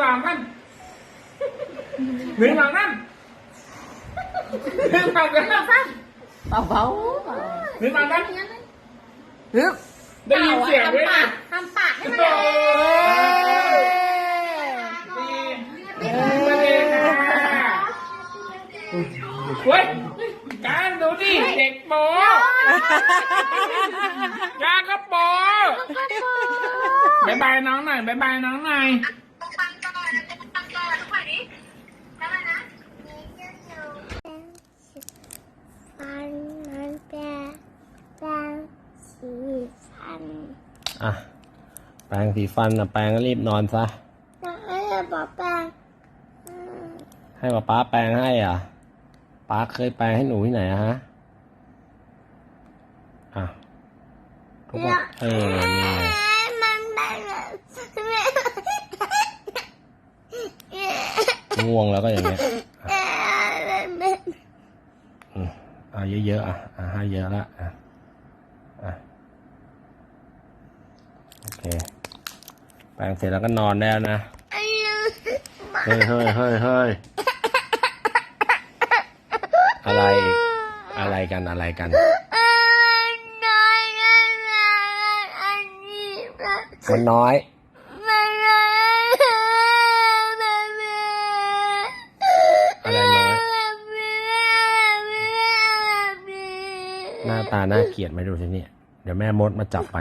สองสามหนึ่งสองสามหนึ่งสองสามเบาเบาหนึ่งสองสามฮึบได้ยินเสียงด้วยนะทำปากให้มันโอ้เยดีมาเลยค่ะเฮ้ยการดูดิเด็กโปยาก็โปบายบายน้องหน่อยบายบายน้องหน่อย ฟังก่อนฟังก่อนทุกคนนี้ทำไมนะ ฟันมันแปลงแปลงสีฟันอะแปรงสีฟันนะแปรงก็รีบนอนซะแล้วให้บอกแปลงอืมให้ป๊าป๊าแปรงให้อะป๊าเคยแปรงให้หนูที่ไหนอะฮะอะทุกคนเออนี่ไงมันเป็นแบบง่วงแล้วก็อย่างเงี้ย เอ่อมันเป็น อืมอะ เยอะๆอะอะให้เยอะละอะอะโอเคแปรงเสร็จแล้วก็นอนได้แล้วนะอายุเฮ้ยเฮ้ยเฮ้ยเฮ้ยอะไรอะไรกันอะไรกันอ่านน้อยอันนั้นอันนี้มันมันน้อย มันน้อยมันเป็น อะไรน้อย หน้าตาน่าเกลียดไหมดูสิเนี่ย เดี๋ยวแม่มดมาจับไป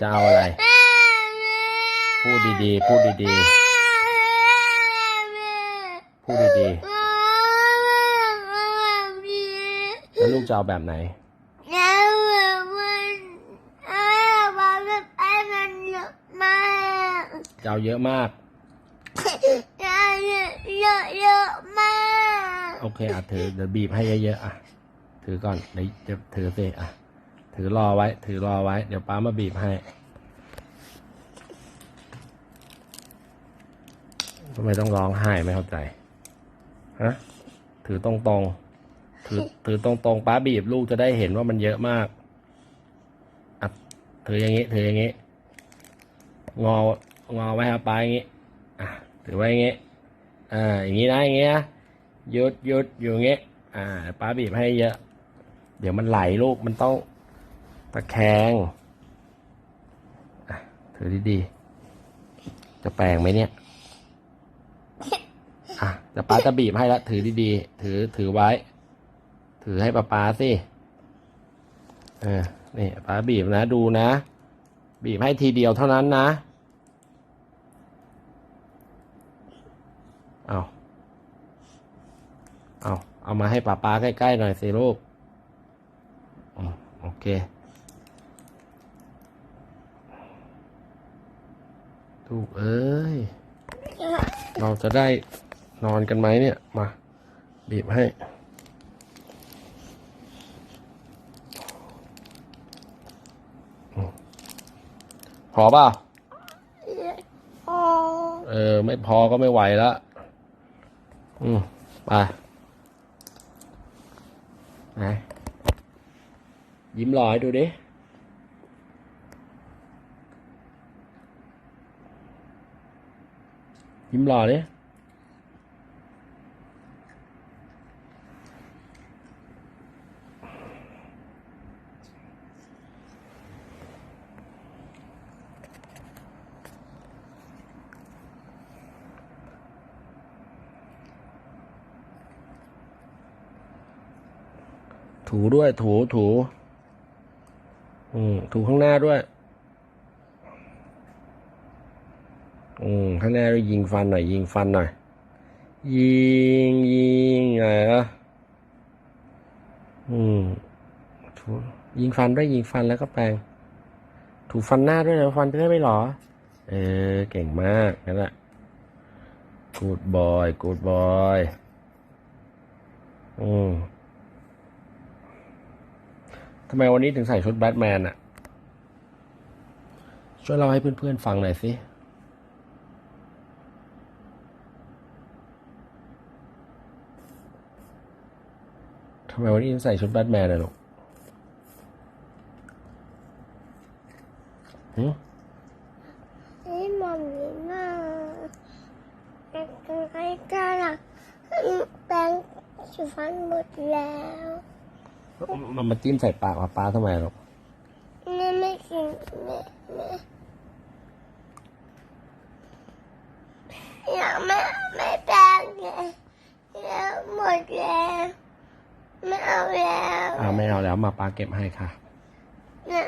จะเอาอะไร พูดดีๆ พูดดีๆ พูดดีๆ แล้วลูกจะเอาแบบไหนเอาแบบไอ้มันเยอะมากจะเอาเยอะมากเอะเยอะเยอะเยอะมาก โอเคอะถือเดี๋ยวบีบให้เยอะๆอะถือก่อนเดี๋ยวเดี๋ยวถือสิอะถือรอไว้ ถือรอไว้ เดี๋ยวป้ามาบีบให้ทำไมต้องร้องไห้ไม่เข้าใจฮะถือตรงๆถือถือตรงๆป้าบีบลูกจะได้เห็นว่ามันเยอะมากอะถืออย่างงี้ ถืออย่างงี้ งองอไว้ครับป้าอย่างงี้อะถือไว้อย่างงี้อ่าอย่างงี้นะอย่างงี้นะ หยุดหยุดอยู่อย่างงี้อ่าป้าบีบให้เยอะ เดี๋ยวมันไหลลูกมันต้องตะแคงถือดีๆ จะแปลงไหมเนี่ย อะเดี๋ยวป้าจะบีบให้ละถือดีๆ ถือถือไว้ ถือให้ป้าป้าสิ เออ นี่ป้าบีบนะดูนะ บีบให้ทีเดียวเท่านั้นนะ เอา เอาเอามาให้ป้าป้าใกล้ ๆ หน่อยสิลูกอืมโอเค ลูกเอ้ย เราจะได้นอนกันไหมเนี่ย มา บีบให้อืมพอเปล่าอ๋อเออ ไม่พอก็ไม่ไหวแล้วอืม ไป ไหนยิ้มลอยดูดิยิ้มรอดิ ถูด้วย ถูถู อืม ถูข้างหน้าด้วย อืม ข้างหน้าด้วยยิงฟันหน่อย ยิงฟันหน่อย ยิงยิงไงอะอืม ถู ยิงฟันด้วยยิงฟันแล้วก็แปรงถูฟันหน้าด้วยนะฟันจะได้ไม่หรอ เออ เก่งมากนั่นแหละกูดบอยกูดบอย อืม ทำไมวันนี้ถึงใส่ชุดแบทแมนอะช่วยเล่าให้เพื่อนๆฟังหน่อยสิ ทำไมวันนี้ถึงใส่ชุดแบทแมนอะลูกหึนี่มัมมี่มาแต่ใครก็รักแปรงสีฟันหมดแล้ว มันมาจิ้มใส่ปากป้าทำไมหรอกแม่ไม่กินแม่แม่อยากแม่ไม่แปรงเลยแล้วหมดแล้วไม่เอาแล้วอ้าวไม่เอาแล้วมาป้าเก็บให้ค่ะเนี่ย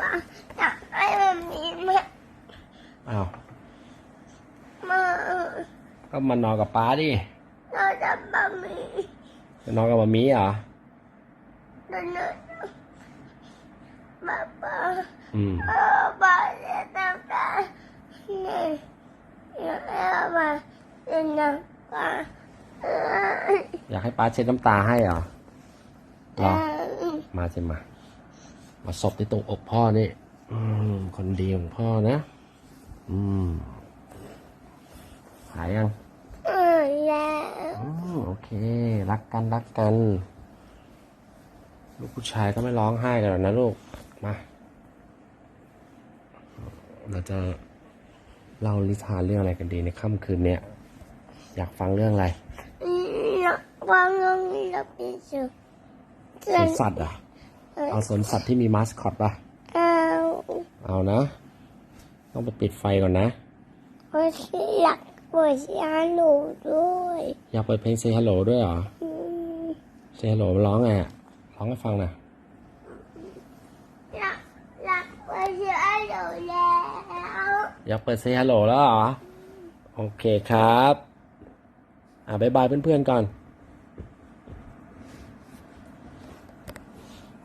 ป้าอยากให้มัมมี่มาอ้าวมาก็มานอนกับป้าดิเราจะมัมมี่จะนอนกับมามีเหรอต อนนั้นป้าป้าอืมป้าป้าจะทำการเนี่ยอยากให้ป้าจะทำการอยากให้ป้าเช็ดน้ำตาให้เหรอเหรอมาสิมา มาศพที่ตรงอกพ่อนี่ อืม คนดีของพ่อนะ อืม หายยังเออแล้วอืมโอเค รักกัน รักกัน ลูกผู้ชายก็ไม่ร้องไห้กันหรอกนะลูก มา เราจะเล่านิทานเรื่องอะไรกันดีในค่ำคืนเนี้ย อยากฟังเรื่องอะไรวางลงแล้วไปสู่สวนสัตว์เหรอะ เอาสวนสัตว์ที่มีมาสคอตป่ะ เอาเอานะ ต้องไปปิดไฟก่อนนะโอ้ยอยากปวดยาหนูด้วย อยากเปิดเพลง Say Hello ด้วยเหรออืม Say Hello มันร้องไงอะ ร้องให้ฟังหนะอยากอยากปวดยาหนูแล้วอยากเปิด Say Hello แล้วเหรอ โอเคครับ อ่าบายบายเพื่อนๆก่อน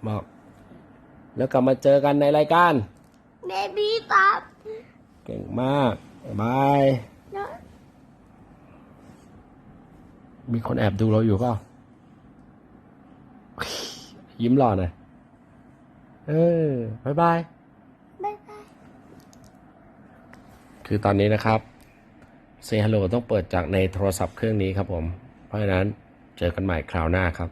บอก แล้วกลับมาเจอกันในรายการ เบบี้ป๊อปเก่งมากบ๊ายบายเนาะมีคนแอบดูเราอยู่เปล่า ยิ้มหล่อหน่อย เออบายบาย บ๊ายบาย คือตอนนี้นะครับ Say Hello ต้องเปิดจากในโทรศัพท์เครื่องนี้ครับผม เพราะฉะนั้นเจอกันใหม่คราวหน้าครับ